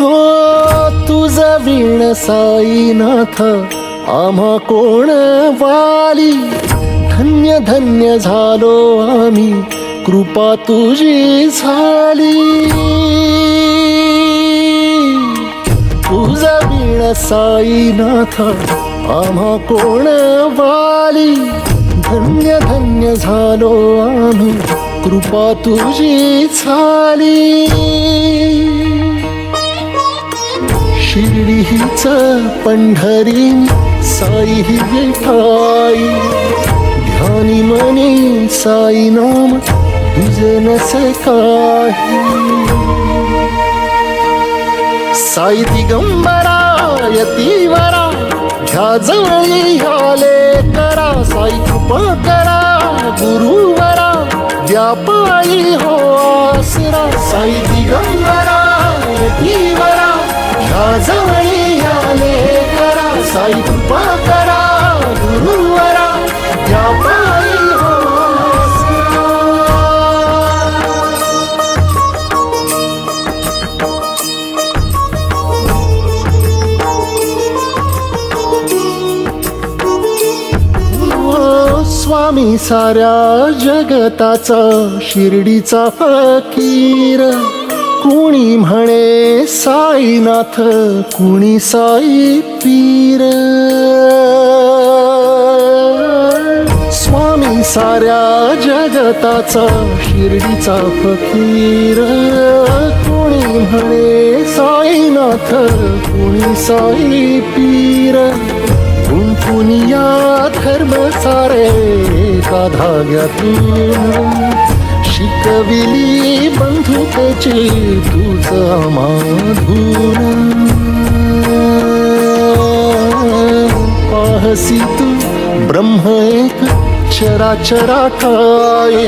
हो वीण साईनाथ आम्हा कोण वाली? धन्य धन्य झालो आम्ही. कृपा तुझी झाली. तुझा बिळ साईनाथ आम्हा कोण वाली? धन्य धन्य झालो आम्ही कृपा तुझी झाली. शिर्डी शिर्डीच पंढरी साई ही विठाई. ध्यानी मनी साई नाम तुझे नसे काही साई दिगंबरा यतीवरा ह्या जवळी आले करा साई कृपा करा गुरुवरा व्यापाई हो आसरा। साई दिगंबरा यतीवरा ह्या जवळी आले करा साई कृपा करा। स्वामी साऱ्या जगताचा शिर्डीचा फकीर. कुणी म्हणे साईनाथ कुणी साई पीर. स्वामी साऱ्या जगताचा शिर्डीचा फकीर. कुणी म्हणे साईनाथ कुणी साई पीर. कुंकुनिया धर्म सारे का धाग्यातून. शिकविली बंधुतेची तुझ माधून पाहसी तू ब्रह्म एक चराचरा ठाई